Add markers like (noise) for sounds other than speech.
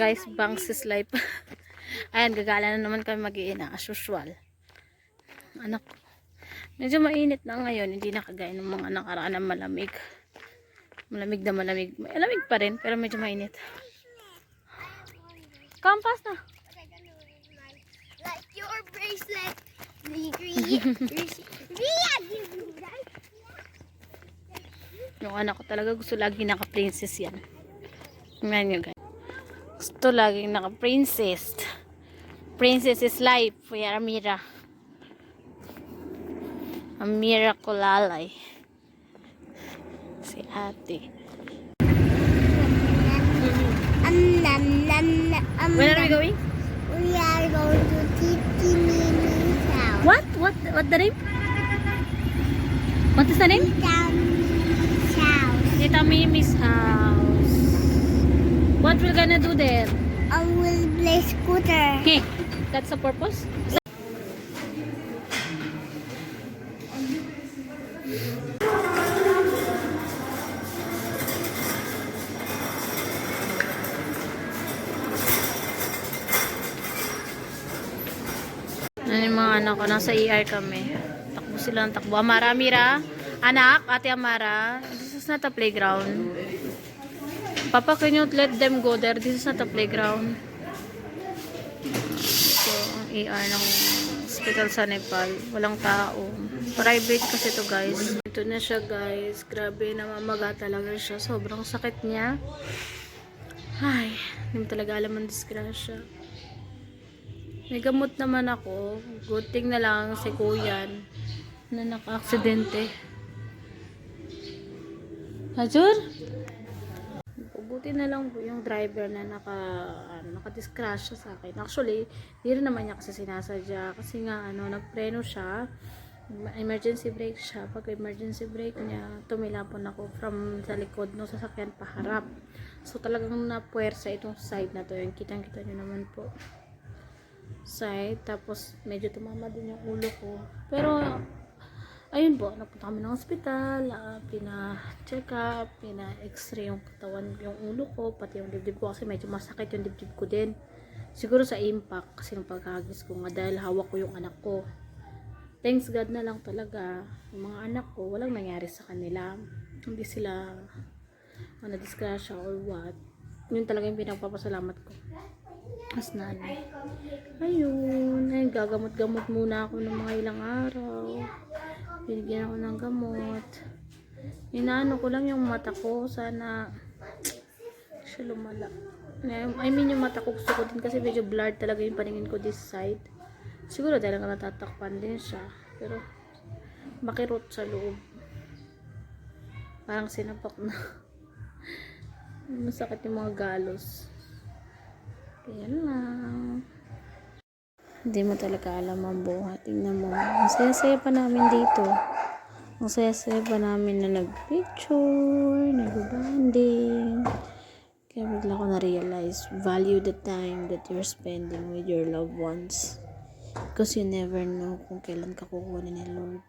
Guys, banks is life. Ayan, gagala na naman kami mag-iina as usual. Anak. Medyo mainit na ngayon. Hindi na kagaya ng mga nakaraan na malamig. Malamig na malamig. Malamig pa rin, pero medyo mainit. Kampas na. Like your bracelet. Yung anak ko talaga gusto lagi naka-princess yan. Tingnan nyo guys. Gusto laging naka-princess. Princess is life. Kuya Amira. Amira Kulalay. Si ate. Um, nom, nom, nom, um, Where are we going? We are going to Titi Mimi's house. What? What? What the name? What is the name? Tita Mimi's house. Tita Mimi's house. What we're gonna do there? I will play scooter. Okay. That's the purpose? Ano yung mga anak ko? Nasa ER kami. Takbo sila ng takbo. Amara, Mira. Anak, ate Amara. This is not a playground. Papa, can you let them go there? This is not a playground. So, ang ER ng hospital sa Nepal. Walang tao. Private kasi to guys. Ito na siya guys. Grabe, namamaga talaga siya. Sobrang sakit niya. Ay, hindi talaga alam ang disgrasya. May naman ako. Good thing na lang si Kuyan na naka-aksidente. Hajur? Buti na lang po yung driver na naka ano, naka-discrash siya sa akin. Actually, hindi rin naman niya kasi sinasadya kasi nga ano, nagpreno siya. Emergency brake siya. Pag emergency brake niya, tumilapon ako from sa likod ng sasakyan paharap. So talagang napuwersa itong side na to. Yung kitang-kita niyo naman po side. Tapos, medyo tumama din yung ulo ko. Pero, ayun po, napunta kami ng hospital, ah, pina-check up, pina-x-ray yung katawan, yung ulo ko, pati yung dibdib ko kasi medyo masakit yung dibdib ko din. Siguro sa impact kasi nung pagkagis ko nga dahil hawak ko yung anak ko. Thanks God na lang talaga. Yung mga anak ko, walang nangyari sa kanila. Hindi sila ano, disgrasya or what. Yun talaga yung pinagpapasalamat ko. As nanay. Ayun. Ayun, gagamot-gamot muna ako ng mga ilang araw. Binigyan ako ng gamot. Inaano ko lang yung mata ko. Sana siya lumala. I mean, yung mata ko gusto ko din kasi medyo blurred talaga yung paningin ko this side. Siguro dahil nga natatakpan din siya. Pero, makirot sa loob. Parang sinapak na. (laughs) Masakit yung mga galos. Kaya lang. Hindi mo talaga alam ang buhay. Tingnan mo. Ang saya-saya pa namin dito. Ang saya-saya pa namin na nag-picture, nag-banding. Kaya bigla ko na-realize, value the time that you're spending with your loved ones. Because you never know kung kailan ka kukunin ni Lord.